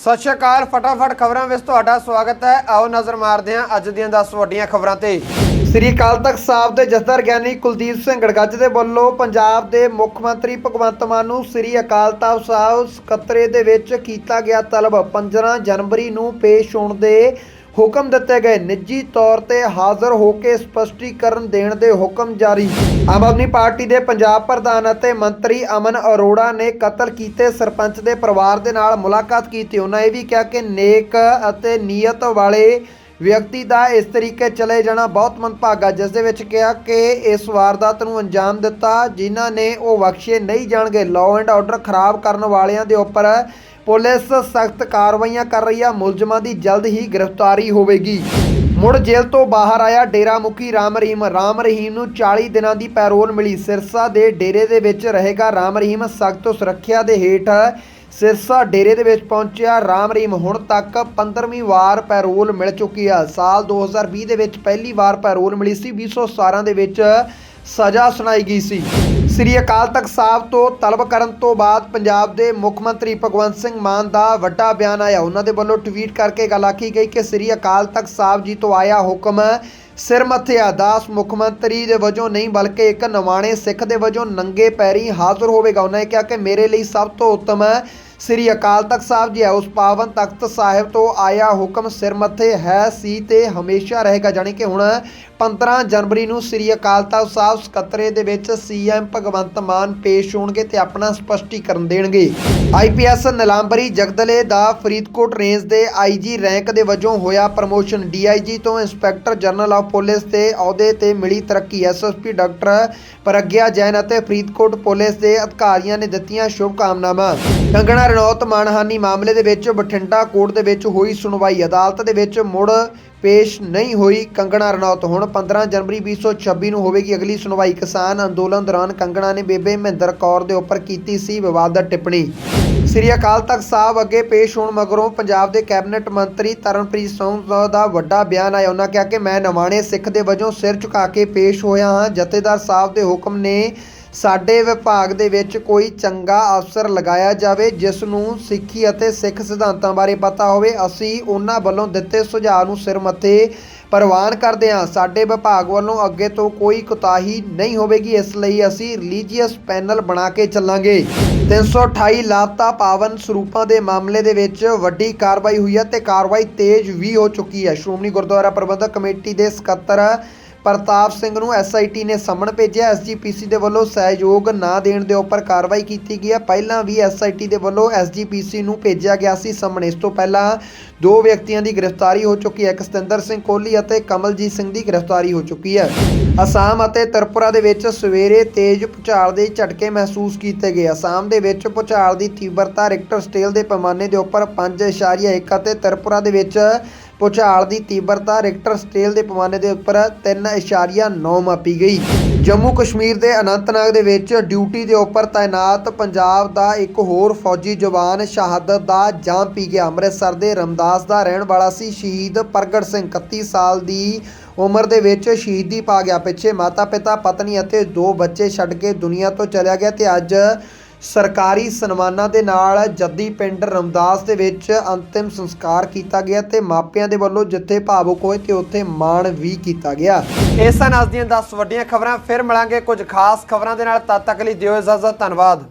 ਸਤਿ ਸ਼੍ਰੀ ਅਕਾਲ, ਫਟਾਫਟ ਖਬਰਾਂ ਵਿੱਚ ਤੁਹਾਡਾ ਸਵਾਗਤ ਹੈ। ਆਓ ਨਜ਼ਰ ਮਾਰਦੇ ਹਾਂ ਅੱਜ ਦੀਆਂ 10 ਵੱਡੀਆਂ ਖਬਰਾਂ ਤੇ। ਸ੍ਰੀ ਅਕਾਲ ਤਖਤ ਸਾਹਿਬ ਦੇ ਜਥੇਦਾਰ ਗਿਆਨੀ ਕੁਲਦੀਪ ਸਿੰਘ ਗੜਗੱਜ ਦੇ ਵੱਲੋਂ ਪੰਜਾਬ ਦੇ ਮੁੱਖ ਮੰਤਰੀ ਭਗਵੰਤ ਮਾਨ ਨੂੰ ਸ੍ਰੀ ਅਕਾਲ ਤਖਤ ਸਾਹਿਬ ਸਕੱਤਰੇ ਦੇ ਵਿੱਚ ਕੀਤਾ ਗਿਆ ਤਲਬ। 15 ਜਨਵਰੀ ਨੂੰ ਪੇਸ਼ ਹੋਣ ਦੇ ਹੁਕਮ ਦਿੱਤੇ ਗਏ। ਨਿੱਜੀ ਤੌਰ ਤੇ ਹਾਜ਼ਰ ਹੋ ਕੇ ਸਪਸ਼ਟੀਕਰਨ ਦੇਣ ਦੇ ਹੁਕਮ ਜਾਰੀ। ਆਮ ਆਦਮੀ ਪਾਰਟੀ ਦੇ ਪੰਜਾਬ ਪ੍ਰਧਾਨ ਅਤੇ ਮੰਤਰੀ ਅਮਨ ਅਰੋੜਾ ਨੇ ਕਤਲ ਕੀਤੇ ਸਰਪੰਚ ਦੇ ਪਰਿਵਾਰ ਦੇ ਨਾਲ ਮੁਲਾਕਾਤ ਕੀਤੀ। ਉਹਨਾਂ ਇਹ ਵੀ ਕਿਹਾ ਕਿ ਨੇਕ ਅਤੇ ਨੀਅਤ ਵਾਲੇ ਵਿਅਕਤੀ ਦਾ ਇਸ ਤਰੀਕੇ ਚਲੇ ਜਾਣਾ ਬਹੁਤ ਮੰਦਭਾਗਾ। ਜਿਸ ਦੇ ਵਿੱਚ ਕਿਹਾ ਕਿ ਇਸ ਵਾਰਦਾਤ ਨੂੰ ਅੰਜਾਮ ਦਿੱਤਾ, ਜਿਨ੍ਹਾਂ ਨੇ ਉਹ ਬਖਸ਼ੇ ਨਹੀਂ ਜਾਣਗੇ। ਲਾਅ ਐਂਡ ਆਰਡਰ ਖਰਾਬ ਕਰਨ ਵਾਲਿਆਂ ਦੇ ਉੱਪਰ ਪੁਲਿਸ ਸਖਤ ਕਾਰਵਾਈਆਂ ਕਰ ਰਹੀ ਆ। ਮੁਲਜ਼ਮਾਂ ਦੀ ਜਲਦ ਹੀ ਗ੍ਰਿਫਤਾਰੀ ਹੋਵੇਗੀ। ਮੁੜ ਜੇਲ੍ਹ ਤੋਂ ਬਾਹਰ ਆਇਆ ਡੇਰਾ ਮੁਖੀ ਰਾਮ ਰਹੀਮ। ਰਾਮ ਰਹੀਮ ਨੂੰ 40 ਦਿਨਾਂ ਦੀ ਪੈਰੋਲ ਮਿਲੀ। ਸਿਰਸਾ ਦੇ ਡੇਰੇ ਦੇ ਵਿੱਚ ਰਹੇਗਾ ਰਾਮ ਰਹੀਮ। ਸਖਤ ਸੁਰੱਖਿਆ ਦੇ ਹੇਠ ਸਿਰਸਾ ਡੇਰੇ ਦੇ ਵਿੱਚ ਪਹੁੰਚਿਆ ਰਾਮ ਰਹੀਮ। ਹੁਣ ਤੱਕ 15ਵੀਂ ਵਾਰ ਪੈਰੋਲ ਮਿਲ ਚੁੱਕੀ ਹੈ ਸਾਲ 2020 ਦੇ ਵਿੱਚ ਪਹਿਲੀ ਵਾਰ ਪੈਰੋਲ ਮਿਲੀ ਸੀ। 2017 ਦੇ ਵਿੱਚ ਸਜ਼ਾ ਸੁਣਾਈ ਗਈ ਸੀ। ਸ੍ਰੀ ਅਕਾਲ ਤਖਤ ਸਾਹਿਬ ਤੋਂ ਤਲਬ ਕਰਨ ਤੋਂ ਬਾਅਦ ਪੰਜਾਬ ਦੇ ਮੁੱਖ ਮੰਤਰੀ ਭਗਵੰਤ ਸਿੰਘ ਮਾਨ ਦਾ ਵੱਡਾ ਬਿਆਨ ਆਇਆ। ਉਹਨਾਂ ਦੇ ਵੱਲੋਂ ਟਵੀਟ ਕਰਕੇ ਗੱਲ ਆਖੀ ਗਈ ਕਿ ਸ੍ਰੀ ਅਕਾਲ ਤਖਤ ਸਾਹਿਬ ਜੀ ਤੋਂ ਆਇਆ ਹੁਕਮ ਸਿਰ ਮੱਥੇ ਆ ਦਾਸ ਮੁੱਖ ਮੰਤਰੀ ਦੇ ਵਜੋਂ ਨਹੀਂ, ਬਲਕਿ ਇੱਕ ਨਵਾਣੇ ਸਿੱਖ ਦੇ ਵਜੋਂ ਨੰਗੇ ਪੈਰੀ ਹਾਜ਼ਰ ਹੋਵੇਗਾ। ਉਹਨਾਂ ਨੇ ਕਿਹਾ ਕਿ ਮੇਰੇ ਲਈ ਸਭ ਤੋਂ ਉੱਤਮ ਸ੍ਰੀ ਅਕਾਲ ਤਖਤ ਸਾਹਿਬ ਜੀ ਹੈ। ਉਸ ਪਾਵਨ ਤਖਤ ਸਾਹਿਬ ਤੋਂ ਆਇਆ ਹੁਕਮ ਸਿਰ ਮੱਥੇ ਹੈ, ਸੀ ਤੇ ਹਮੇਸ਼ਾ ਰਹੇਗਾ। ਜਾਣੀ ਕਿ ਹੁਣ 15 ਜਨਵਰੀ ਨੂੰ ਸ੍ਰੀ ਅਕਾਲ ਤਖਤ ਸਾਹਿਬ ਸਕੱਤਰੇ ਦੇ ਵਿੱਚ ਸੀਐਮ ਭਗਵੰਤ ਮਾਨ ਪੇਸ਼ ਹੋਣਗੇ ਤੇ ਆਪਣਾ ਸਪਸ਼ਟੀਕਰਨ ਦੇਣਗੇ। ਆਈਪੀਐਸ ਨਿਲਾਂਬਰੀ ਜਗਦਲੇ ਦਾ ਫਰੀਦਕੋਟ ਰੇਂਜ ਦੇ ਆਈਜੀ ਰੈਂਕ ਦੇ ਵਜੋਂ ਹੋਇਆ ਪ੍ਰਮੋਸ਼ਨ। ਡੀਆਈਜੀ ਤੋਂ ਇੰਸਪੈਕਟਰ ਜਨਰਲ ਆਫ ਪੁਲਿਸ ਤੇ ਅਹੁਦੇ ਤੇ ਮਿਲੀ ਤਰੱਕੀ। ਐਸਐਸਪੀ ਡਾਕਟਰ ਪ੍ਰਗਿਆ ਜੈਨ ਅਤੇ ਫਰੀਦਕੋਟ ਪੁਲਿਸ ਦੇ ਅਧਿਕਾਰੀਆਂ ਨੇ ਦਿੱਤੀਆਂ ਸ਼ੁਭ ਕਾਮਨਾਵਾਂ ਕੰਗਣਾ ਰਣੌਤ ਮਾਨਹਾਨੀ ਮਾਮਲੇ ਦੇ ਵਿੱਚ ਬਠਿੰਡਾ ਕੋਰਟ ਦੇ ਵਿੱਚ ਹੋਈ ਸੁਣਵਾਈ। ਅਦਾਲਤ ਦੇ ਵਿੱਚ ਮੁੜ ਪੇਸ਼ ਨਹੀਂ ਹੋਈ ਕੰਗਣਾ ਰਣੌਤ। ਹੁਣ 15 ਜਨਵਰੀ 2026 ਨੂੰ ਹੋਵੇਗੀ ਅਗਲੀ ਸੁਣਵਾਈ। ਕਿਸਾਨ ਅੰਦੋਲਨ ਦੌਰਾਨ ਕੰਗਣਾ ਨੇ ਬੇਬੇ ਮਹਿੰਦਰ ਕੌਰ ਦੇ ਉੱਪਰ ਕੀਤੀ ਸੀ ਵਿਵਾਦਤ ਟਿੱਪਣੀ। ਸ੍ਰੀ ਅਕਾਲ ਤਖਤ ਸਾਹਿਬ ਅੱਗੇ ਪੇਸ਼ ਹੋਣ ਮਗਰੋਂ ਪੰਜਾਬ ਦੇ ਕੈਬਨਿਟ ਮੰਤਰੀ ਤਰਨਪ੍ਰੀਤ ਸਿੰਘ ਦਾ ਵੱਡਾ ਬਿਆਨ ਆਇਆ। ਉਹਨਾਂ ਕਿਹਾ ਕਿ ਮੈਂ ਨਵਾਣੇ ਸਿੱਖ ਦੇ ਵਜੋਂ ਸਿਰ ਝੁਕਾ ਕੇ ਪੇਸ਼ ਹੋਇਆ ਹਾਂ। ਜਥੇਦਾਰ ਸਾਹਿਬ ਦੇ ਹੁਕਮ ਨੇ ਸਾਡੇ ਵਿਭਾਗ ਦੇ ਵਿੱਚ ਕੋਈ ਚੰਗਾ ਅਫਸਰ ਲਗਾਇਆ ਜਾਵੇ, ਜਿਸ ਨੂੰ ਸਿੱਖੀ ਅਤੇ ਸਿੱਖ ਸਿਧਾਂਤਾਂ ਬਾਰੇ ਪਤਾ ਹੋਵੇ, ਅਸੀਂ ਉਹਨਾਂ ਵੱਲੋਂ ਦਿੱਤੇ ਸੁਝਾਅ ਨੂੰ ਸਿਰ ਮੱਥੇ ਪ੍ਰਵਾਨ ਕਰਦੇ ਹਾਂ। ਸਾਡੇ ਵਿਭਾਗ ਵੱਲੋਂ ਅੱਗੇ ਤੋਂ ਕੋਈ ਕੁਤਾਹੀ ਨਹੀਂ ਹੋਵੇਗੀ, ਇਸ ਲਈ ਅਸੀਂ ਰਿਲੀਜੀਅਸ ਪੈਨਲ ਬਣਾ ਕੇ ਚੱਲਾਂਗੇ। 328 ਲਾਪਤਾ ਪਾਵਨ ਸਰੂਪਾਂ ਦੇ ਮਾਮਲੇ ਦੇ ਵਿੱਚ ਵੱਡੀ ਕਾਰਵਾਈ ਹੋਈ ਹੈ ਤੇ ਕਾਰਵਾਈ ਤੇਜ਼ ਵੀ ਹੋ ਚੁੱਕੀ ਹੈ। ਸ਼੍ਰੋਮਣੀ ਗੁਰਦੁਆਰਾ ਪ੍ਰਬੰਧਕ ਕਮੇਟੀ ਦੇ ਸਕੱਤਰ ਪ੍ਰਤਾਪ ਸਿੰਘ ਨੂੰ ਐਸਆਈਟੀ ਨੇ ਸੰਮਣ ਭੇਜਿਆ। ਐਸਜੀਪੀਸੀ ਦੇ ਵੱਲੋਂ ਸਹਿਯੋਗ ਨਾ ਦੇਣ ਦੇ ਉੱਪਰ ਕਾਰਵਾਈ ਕੀਤੀ ਗਈ ਹੈ। ਪਹਿਲਾਂ ਵੀ ਐਸਆਈਟੀ ਦੇ ਵੱਲੋਂ ਐਸਜੀਪੀਸੀ ਨੂੰ ਭੇਜਿਆ ਗਿਆ ਸੀ। ਸੰਮਣ ਇਸ ਤੋਂ ਪਹਿਲਾਂ ਦੋ ਵਿਅਕਤੀਆਂ ਦੀ ਗ੍ਰਿਫਤਾਰੀ ਹੋ ਚੁੱਕੀ ਹੈ। ਇੱਕ ਸਤਿੰਦਰ ਸਿੰਘ ਕੋਹਲੀ ਅਤੇ ਕਮਲਜੀਤ ਸਿੰਘ ਦੀ ਗ੍ਰਿਫਤਾਰੀ ਹੋ ਚੁੱਕੀ ਹੈ। ਅਸਾਮ ਅਤੇ ਤ੍ਰਿਪੁਰਾ ਦੇ ਵਿੱਚ ਸਵੇਰੇ ਤੇਜ਼ ਭੂਚਾਲ ਦੇ ਝਟਕੇ ਮਹਿਸੂਸ ਕੀਤੇ ਗਏ। ਅਸਾਮ ਦੇ ਵਿੱਚ ਭੂਚਾਲ ਦੀ ਤੀਬਰਤਾ ਰਿਕਟਰ ਸਟੇਲ ਦੇ ਪੈਮਾਨੇ ਦੇ ਉੱਪਰ 5.1 ਅਤੇ ਤ੍ਰਿਪੁਰਾ ਦੇ ਵਿੱਚ ਭੂਚਾਲ ਦੀ ਤੀਬਰਤਾ ਰਿਕਟਰ ਸਟੇਲ ਦੇ ਪੈਮਾਨੇ ਦੇ ਉੱਪਰ 3.9 ਮਾਪੀ ਗਈ। ਜੰਮੂ ਕਸ਼ਮੀਰ ਦੇ ਅਨੰਤਨਾਗ ਦੇ ਵਿੱਚ ਡਿਊਟੀ ਦੇ ਉੱਪਰ ਤਾਇਨਾਤ ਪੰਜਾਬ ਦਾ ਇੱਕ ਹੋਰ ਫੌਜੀ ਜਵਾਨ ਸ਼ਹਾਦਤ ਦਾ ਜਾਮ ਪੀ ਗਿਆ। ਅੰਮ੍ਰਿਤਸਰ ਦੇ ਰਮਦਾਸ ਦਾ ਰਹਿਣ ਵਾਲਾ ਸੀ ਸ਼ਹੀਦ ਪ੍ਰਗਟ ਸਿੰਘ 31 ਸਾਲ ਦੀ ਉਮਰ ਦੇ ਵਿੱਚ ਸ਼ਹੀਦੀ ਪਾ ਗਿਆ। ਪਿੱਛੇ ਮਾਤਾ ਪਿਤਾ ਪਤਨੀ ਅਤੇ ਦੋ ਬੱਚੇ ਛੱਡ ਕੇ ਦੁਨੀਆ ਤੋਂ ਚਲਿਆ ਗਿਆ ਤੇ ਅੱਜ ਸਰਕਾਰੀ ਸਨਮਾਨਾਂ ਦੇ ਨਾਲ ਜੱਦੀ ਪਿੰਡ ਰਮਦਾਸ ਦੇ ਵਿੱਚ ਅੰਤਿਮ ਸੰਸਕਾਰ ਕੀਤਾ ਗਿਆ ਤੇ ਮਾਪਿਆਂ ਦੇ ਵੱਲੋਂ ਜਿੱਥੇ ਭਾਵੁਕ ਹੋਏ ਤੇ ਉੱਥੇ ਮਾਣ ਵੀ ਕੀਤਾ ਗਿਆ। ਇਹ ਸਨ ਅੱਜ ਦੀਆਂ 10 ਵੱਡੀਆਂ ਖਬਰਾਂ, ਫਿਰ ਮਿਲਾਂਗੇ ਕੁਝ ਖਾਸ ਖਬਰਾਂ ਦੇ ਨਾਲ। ਤਦ ਤੱਕ ਲਈ ਦਿਓ ਇਜਾਜ਼ਤ, ਧੰਨਵਾਦ।